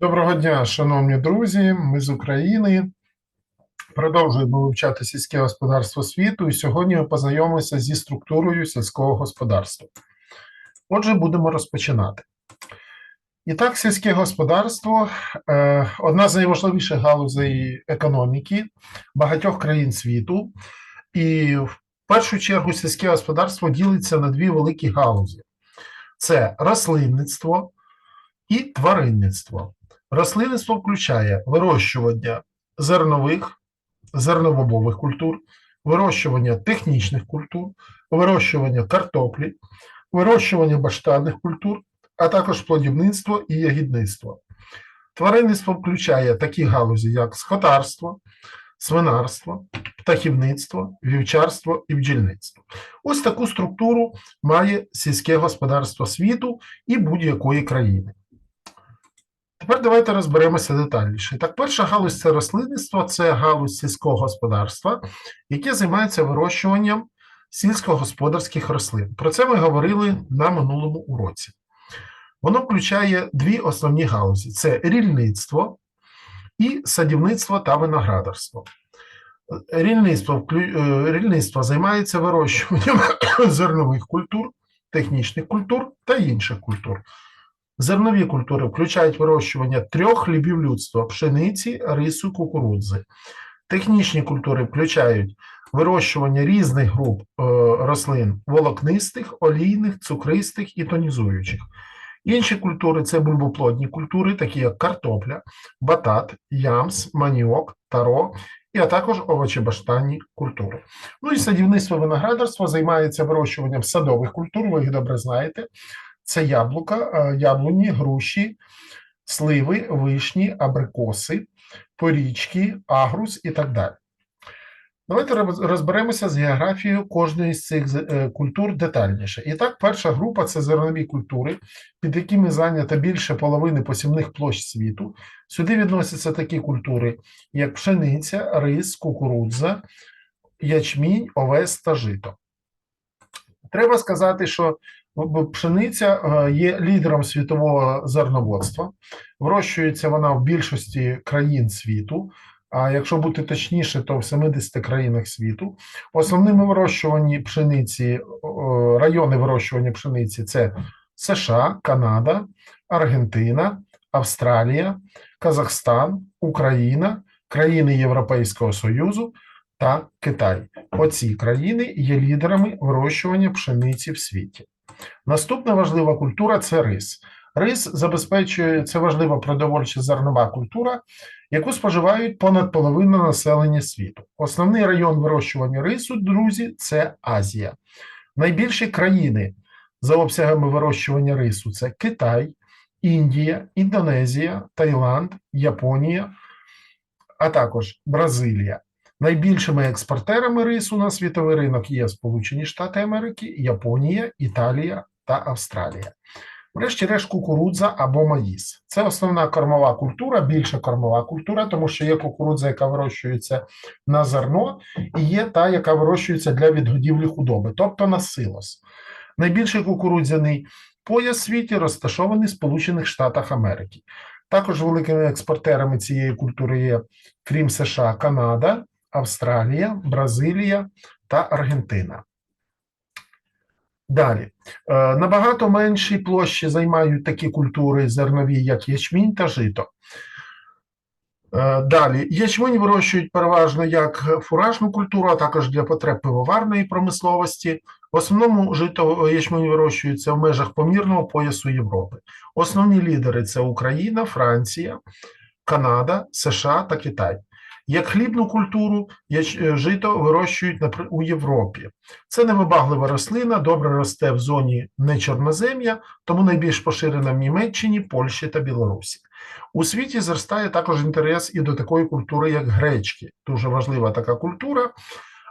Доброго дня, шановні друзі. Ми з України. Продовжуємо вивчати сільське господарство світу, і сьогодні ми познайомимося зі структурою сільського господарства. Отже, будемо розпочинати. І так, сільське господарство е, одна з найважливіших галузей економіки багатьох країн світу. І в першу чергу сільське господарство ділиться на дві великі галузі: це рослинництво і тваринництво. Рослинництво включає вирощування зернових, зерновобових культур, вирощування технічних культур, вирощування картоплі, вирощування баштанних культур, а також плодівництво і ягідництво. Тваринництво включає такі галузі, як скотарство, свинарство, птахівництво, вівчарство і бджільництво. Ось таку структуру має сільське господарство світу і будь-якої країни. Тепер давайте розберемося детальніше. Так, перша галузь це рослинництво, це галузь сільського господарства, яке займається вирощуванням сільськогосподарських рослин. Про це ми говорили на минулому уроці. Воно включає дві основні галузі: це рільництво і садівництво та виноградарство. Рільництво, е, рільництво займається вирощуванням зернових культур, технічних культур та інших культур. Зернові культури включають вирощування трьох хлібів людства: пшениці, рису, кукурудзи. Технічні культури включають вирощування різних груп е, рослин: волокнистих, олійних, цукристих і тонізуючих. Інші культури це бульбоплодні культури, такі як картопля, батат, ямс, маніок, таро, і а також овочебаштанні культури. Ну і садівництво виноградарство займається вирощуванням садових культур, ви їх добре знаєте. Це яблука, е, яблуні, груші, сливи, вишні, абрикоси, порічки, агрус і так далі. Давайте розберемося з географією кожної з цих е, культур детальніше. І так, перша група це зернові культури, під якими зайнято більше половини посівних площ світу. Сюди відносяться такі культури, як пшениця, рис, кукурудза, ячмінь, овес та жито. Треба сказати, що пшениця е, є лідером світового зерноводства. Вирощується вона в більшості країн світу. А якщо бути точніше, то в 70 країнах світу. Основними вирощувані пшениці, райони вирощування пшениці це США, Канада, Аргентина, Австралія, Казахстан, Україна, країни Європейського Союзу та Китай. Оці країни є лідерами вирощування пшениці в світі. Наступна важлива культура це рис. Рис забезпечує це важлива продовольча зернова культура, яку споживають понад половина населення світу. Основний район вирощування рису, друзі, це Азія. Найбільші країни за обсягами вирощування рису це Китай, Індія, Індонезія, Таїланд, Японія, а також Бразилія. Найбільшими експортерами рису на світовий ринок є Сполучені Штати Америки, Японія, Італія та Австралія. Врешті-решт, кукурудза або маїс. Це основна кормова культура, більша кормова культура, тому що є кукурудза, яка вирощується на зерно, і є та, яка вирощується для відгодівлі худоби, тобто на силос. Найбільший кукурудзяний пояс в світі розташований в Сполучених Штатах Америки. Також великими експортерами цієї культури є, крім США, Канада, Австралія, Бразилія та Аргентина. Далі. Е, Набагато менші площі займають такі культури зернові, як ячмінь та жито. Е, Далі. Ячмінь вирощують переважно як фуражну культуру, а також для потреб пивоварної промисловості. В основному жито ячмінь вирощується в межах помірного поясу Європи. Основні лідери це Україна, Франція, Канада, США та Китай. Як хлібну культуру е, жито вирощують у Європі. Це невибаглива рослина, добре росте в зоні нечорнозем'я, тому найбільш поширена в Німеччині, Польщі та Білорусі. У світі зростає також інтерес і до такої культури, як гречки. Дуже важлива така культура.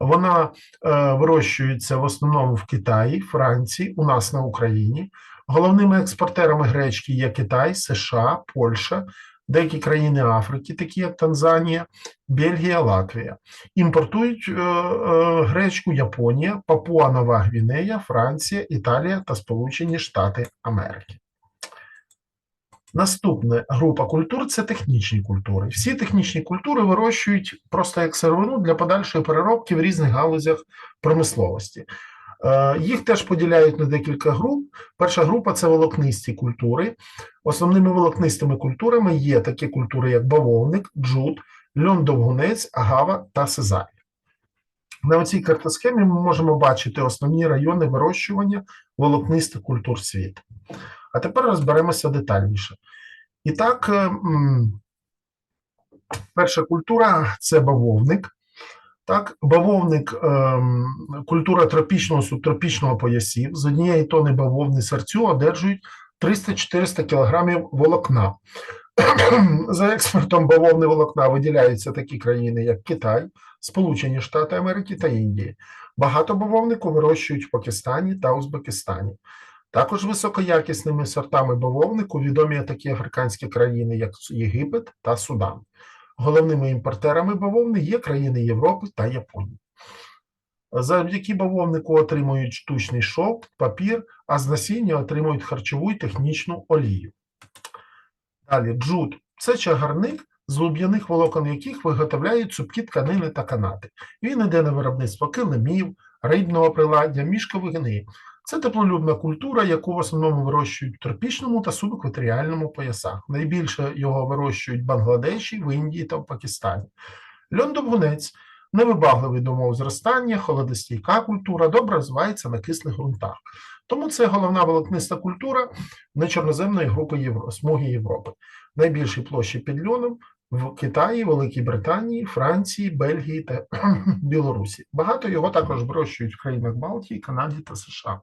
Вона е, вирощується в основному в Китаї, Франції, у нас на Україні. Головними експортерами гречки є Китай, США, Польща, деякі країни Африки, такі як Танзанія, Бельгія, Латвія. Імпортують е, е, гречку Японія, Папуа Нова Гвінея, Франція, Італія та Сполучені Штати Америки. Наступна група культур це технічні культури. Всі технічні культури вирощують просто як сировину для подальшої переробки в різних галузях промисловості. Е, Їх теж поділяють на декілька груп. Перша група це волокнисті культури. Основними волокнистими культурами є такі культури, як бавовник, джут, льон-довгунець, агава та сезаль. На оцій картосхемі ми можемо бачити основні райони вирощування волокнистих культур світу. А тепер розберемося детальніше. І так, е, перша культура це бавовник. Так, бавовник ем, культура тропічного субтропічного поясів. З однієї тони бавовни серцю одержують 300-400 кг волокна. За експортом бавовни волокна виділяються такі країни, як Китай, Сполучені Штати Америки та Індія. Багато бавовнику вирощують в Пакистані та Узбекистані. Також високоякісними сортами бавовнику відомі такі африканські країни, як Єгипет та Судан. Головними імпортерами бавовни є країни Європи та Японії. Завдяки бавовнику отримують штучний шовк, папір, а з насіння отримують харчову і технічну олію. Далі джут це чагарник, з луб'яних волокон яких виготовляють цупкі тканини та канати. Він іде на виробництво килимів, рибного приладдя, мішковини. Це теплолюбна культура, яку в основному вирощують в тропічному та субекваторіальному поясах. Найбільше його вирощують в Бангладеші, в Індії та в Пакистані. Льон-довгунець невибагливий до умов зростання, холодостійка культура, добре розвивається на кислих ґрунтах. Тому це головна волокниста культура нечорноземної групи Євро, смуги Європи. Найбільші площі під льоном в Китаї, Великій Британії, Франції, Бельгії та Білорусі. Багато його також вирощують в країнах Балтії, Канаді та США.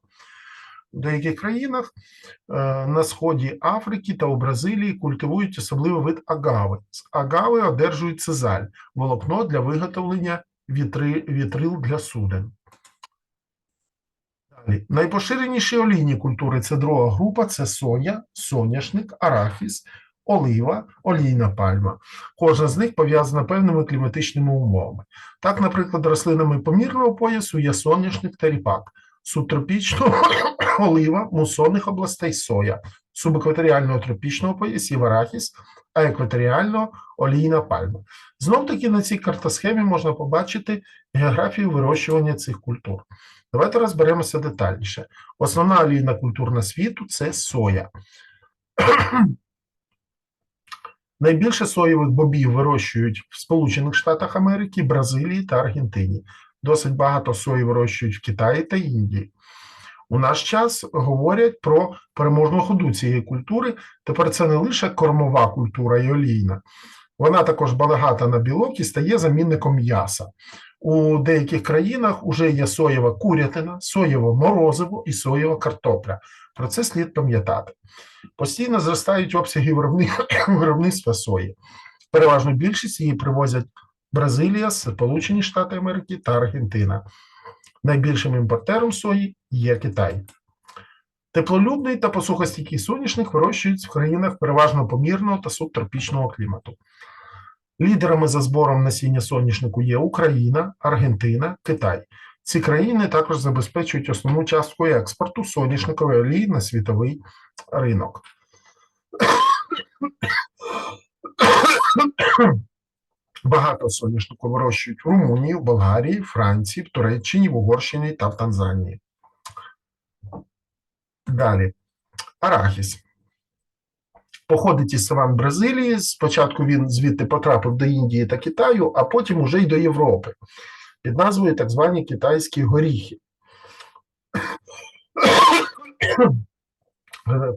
В деяких країнах е, на сході Африки та у Бразилії культивують особливий вид агави. З агави одержують цезаль, волокно для виготовлення вітри, вітрил для суден. Далі. Найпоширеніші олійні культури це друга група: це соя, соняшник, арахіс, олива, олійна пальма. Кожна з них пов'язана певними кліматичними умовами. Так, наприклад, рослинами помірного поясу є соняшник та ріпак, субтропічного олива, мусонних областей соя, субекваторіального тропічного поясів арахіс, а екваторіального олійна пальма. Знов таки на цій картосхемі можна побачити географію вирощування цих культур. Давайте розберемося детальніше. Основна олійна культура світу це соя. Найбільше соєвих бобів вирощують в Сполучених Штатах Америки, Бразилії та Аргентині. Досить багато сої вирощують в Китаї та Індії. У наш час говорять про переможну ходу цієї культури. Тепер це не лише кормова культура і олійна, вона також багата на білок і стає замінником м'яса. У деяких країнах вже є соєва курятина, соєво морозиво і соєва картопля. Про це слід пам'ятати. Постійно зростають обсяги виробництва сої. Переважно більшість її привозять Бразилія, Сполучені Штати Америки та Аргентина. Найбільшим імпортером сої є Китай. Теплолюбний та посухостійкий соняшник вирощують в країнах переважно помірного та субтропічного клімату. Лідерами за збором насіння соняшнику є Україна, Аргентина, Китай. Ці країни також забезпечують основну частку експорту соняшникової олії на світовий ринок. Багато соняшнику вирощують в Румунії, в Болгарії, Франції, в Туреччині, в Угорщині та в Танзанії. Далі. Арахіс. Походить із саван Бразилії. Спочатку він звідти потрапив до Індії та Китаю, а потім уже й до Європи під назвою так звані китайські горіхи.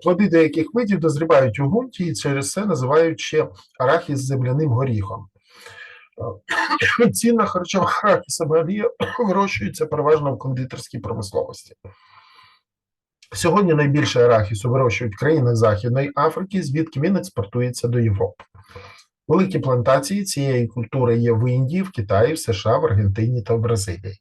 Плоди деяких видів дозрівають у ґрунті і через це називають ще арахіс земляним горіхом. Цінна харчова арахісова олія вирощується переважно в кондитерській промисловості. Сьогодні найбільше арахісу вирощують в країнах Західної Африки, звідки він експортується до Європи. Великі плантації цієї культури є в Індії, в Китаї, в США, в Аргентині та в Бразилії.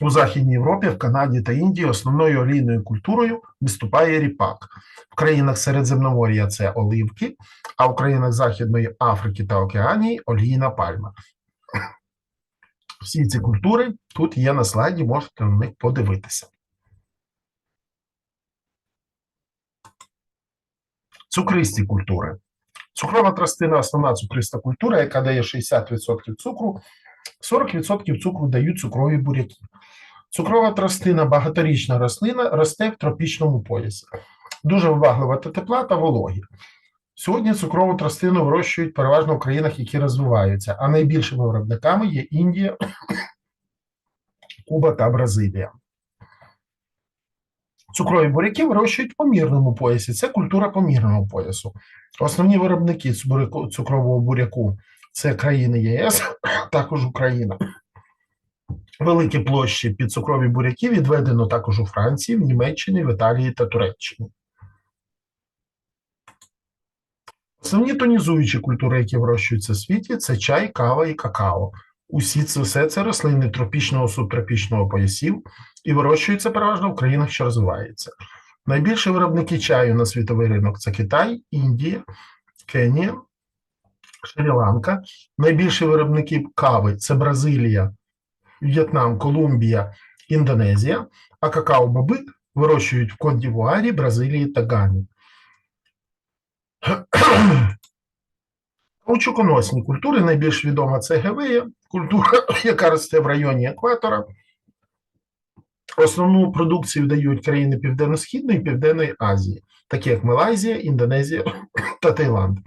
У Західній Європі, в Канаді та Індії основною олійною культурою виступає ріпак. В країнах Середземномор'я це оливки, а в країнах Західної Африки та Океанії олійна пальма. Всі ці культури тут є на слайді, можете на них подивитися. Цукристі культури. Цукрова тростина основна цукриста культура, яка дає 60% цукру, 40% цукру дають цукрові буряки. Цукрова тростина багаторічна рослина росте в тропічному поясі. Дуже вибаглива до тепла та вологі. Сьогодні цукрову тростину вирощують переважно в країнах, які розвиваються, а найбільшими виробниками є Індія, Куба та Бразилія. Цукрові буряки вирощують в помірному поясі. Це культура помірного поясу. Основні виробники цукрового буряку це країни ЄС, також Україна. Великі площі під цукрові буряки відведено також у Франції, в Німеччині, в Італії та Туреччині. Основні тонізуючі культури, які вирощуються в світі, це чай, кава і какао. Усі це все це рослини тропічного субтропічного поясів і вирощуються переважно в країнах, що розвиваються. Найбільші виробники чаю на світовий ринок це Китай, Індія, Кенія, Шрі-Ланка. Найбільші виробники кави це Бразилія, В'єтнам, Колумбія, Індонезія, а какао-боби вирощують в Кот-Дівуарі, Бразилії та Гані. Каучуконосні культури найбільш відома це гевея, культура, яка росте в районі екватора. Основну продукцію дають країни Південно-Східної і Південної Азії, такі як Малайзія, Індонезія та Таїланд.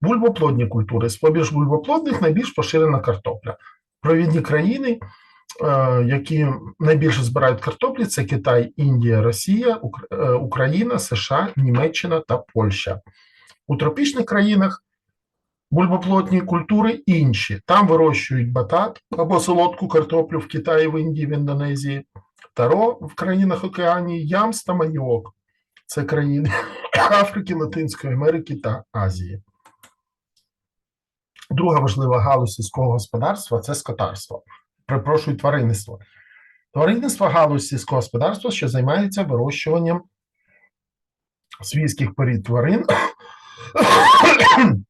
Бульбоплодні культури. З поміж бульбоплодних найбільш поширена картопля. Провідні країни, е, які найбільше збирають картоплі, це Китай, Індія, Росія, е, Україна, США, Німеччина та Польща. У тропічних країнах бульбоплодні культури інші. Там вирощують батат або солодку картоплю в Китаї, в Індії, в Індонезії, таро в країнах Океанії, ямс та маніок. Це країни Африки, Латинської Америки та Азії. Друга важлива галузь сільського господарства це скотарство. Припрошую, тваринництво. Тваринництво галузь сільського господарства, що займається вирощуванням свійських порід тварин.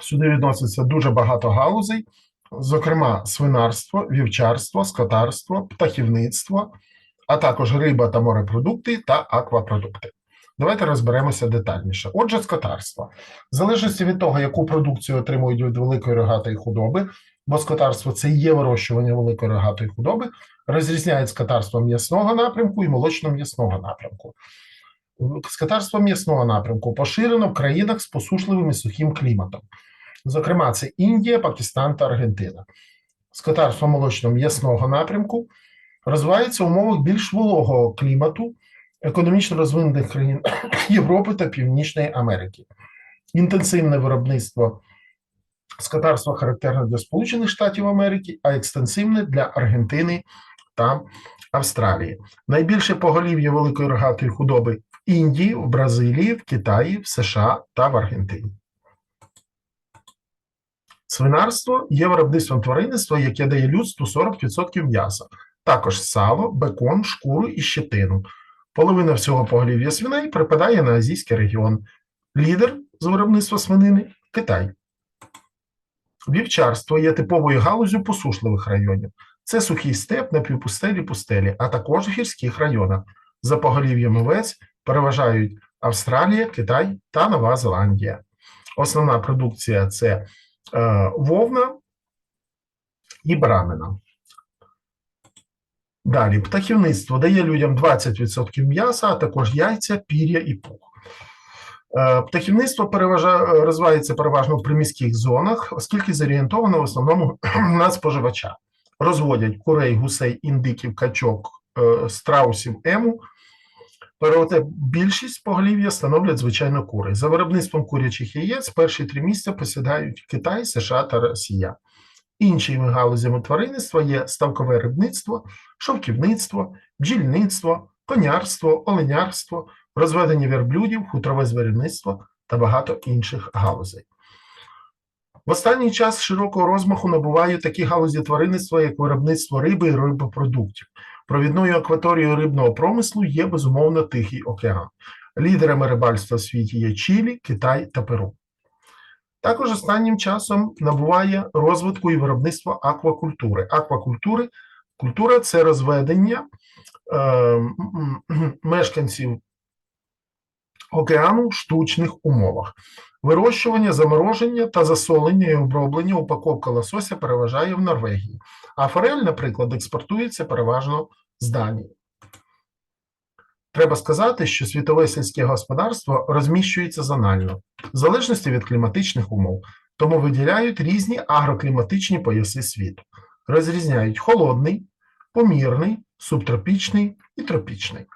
Сюди відноситься дуже багато галузей, зокрема, свинарство, вівчарство, скотарство, птахівництво, а також риба та морепродукти та аквапродукти. Давайте розберемося детальніше. Отже, скотарство. В залежності від того, яку продукцію отримують від великої рогатої худоби, бо скотарство це є вирощування великої рогатої худоби, розрізняють скотарство м'ясного напрямку і молочно-м'ясного напрямку. Скотарство м'ясного напрямку поширено в країнах з посушливим і сухим кліматом. Зокрема, це Індія, Пакистан та Аргентина. Скотарство молочно-м'ясного напрямку розвивається в умовах більш вологого клімату економічно розвинених країн Європи та Північної Америки. Інтенсивне виробництво скотарства характерне для Сполучених Штатів Америки, а екстенсивне для Аргентини та Австралії. Найбільше поголів'я великої рогатої худоби Індії, в Бразилії, в Китаї, в США та в Аргентині. Свинарство є виробництвом тваринництва, яке дає людству 40% м'яса, також сало, бекон, шкуру і щетину. Половина всього поголів'я свиней припадає на азійський регіон. Лідер з виробництва свинини Китай. Вівчарство є типовою галузю посушливих районів. Це сухий степ, напівпустелі, пустелі, а також в гірських районах. За поголів'ям овець переважають Австралія, Китай та Нова Зеландія. Основна продукція це е, вовна і баранина. Далі, птахівництво дає людям 20% м'яса, а також яйця, пір'я і пух. Е, Птахівництво переважа... розвивається переважно в приміських зонах, оскільки зорієнтовано в основному на споживача. Розводять курей, гусей, індиків, качок, е, страусів, ему. Проте більшість поголів'я становлять звичайно кури. За виробництвом курячих яєць перші три місця посідають Китай, США та Росія. Іншими галузями тваринництва є ставкове рибництво, шовківництво, бджільництво, конярство, оленярство, розведення верблюдів, хутрове звірівництво та багато інших галузей. В останній час широкого розмаху набувають такі галузі тваринництва, як виробництво риби і рибопродуктів. Провідною акваторією рибного промислу є безумовно Тихий океан. Лідерами рибальства в світі є Чилі, Китай та Перу. Також останнім часом набуває розвитку і виробництво аквакультури. Аквакультури Культура це розведення е, мешканців океану в штучних умовах. Вирощування, замороження та засолення і оброблення упаковка лосося переважає в Норвегії, а форель, наприклад, експортується переважно з Данії. Треба сказати, що світове сільське господарство розміщується зонально, в залежності від кліматичних умов, тому виділяють різні агрокліматичні пояси світу. Розрізняють холодний, помірний, субтропічний і тропічний.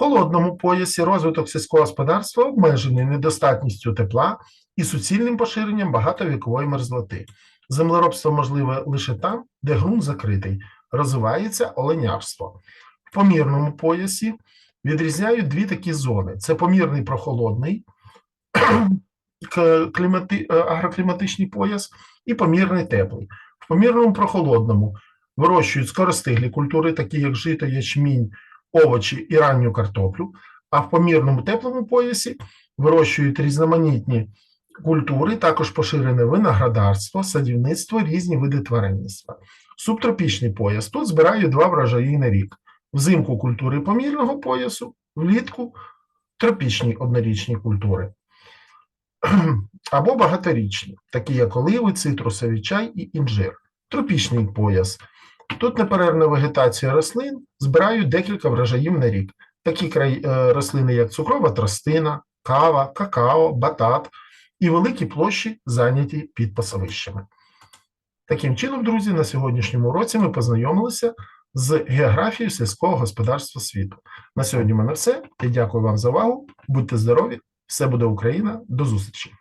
Холодному поясі розвиток сільського господарства обмежений недостатністю тепла і суцільним поширенням багатовікової мерзлоти. Землеробство можливе лише там, де ґрунт закритий, розвивається оленярство. В помірному поясі відрізняють дві такі зони: це помірний прохолодний клімати, е, агрокліматичний пояс і помірний теплий. В помірному прохолодному вирощують скоростиглі культури, такі як жито, ячмінь, овочі і ранню картоплю, а в помірному теплому поясі вирощують різноманітні культури, також поширене виноградарство, садівництво, різні види тваринництва. Субтропічний пояс тут збирають два врожаї на рік: взимку культури помірного поясу, влітку тропічні однорічні культури. Або багаторічні, такі як оливи, цитрусовий чай і інжир. Тропічний пояс. Тут неперервна вегетація рослин збирають декілька врожаїв на рік. Такі е, рослини, як цукрова тростина, кава, какао, батат і великі площі зайняті під пасовищами. Таким чином, друзі, на сьогоднішньому уроці ми познайомилися з географією сільського господарства світу. На сьогодні в мене все. Я дякую вам за увагу. Будьте здорові! Все буде Україна. До зустрічі!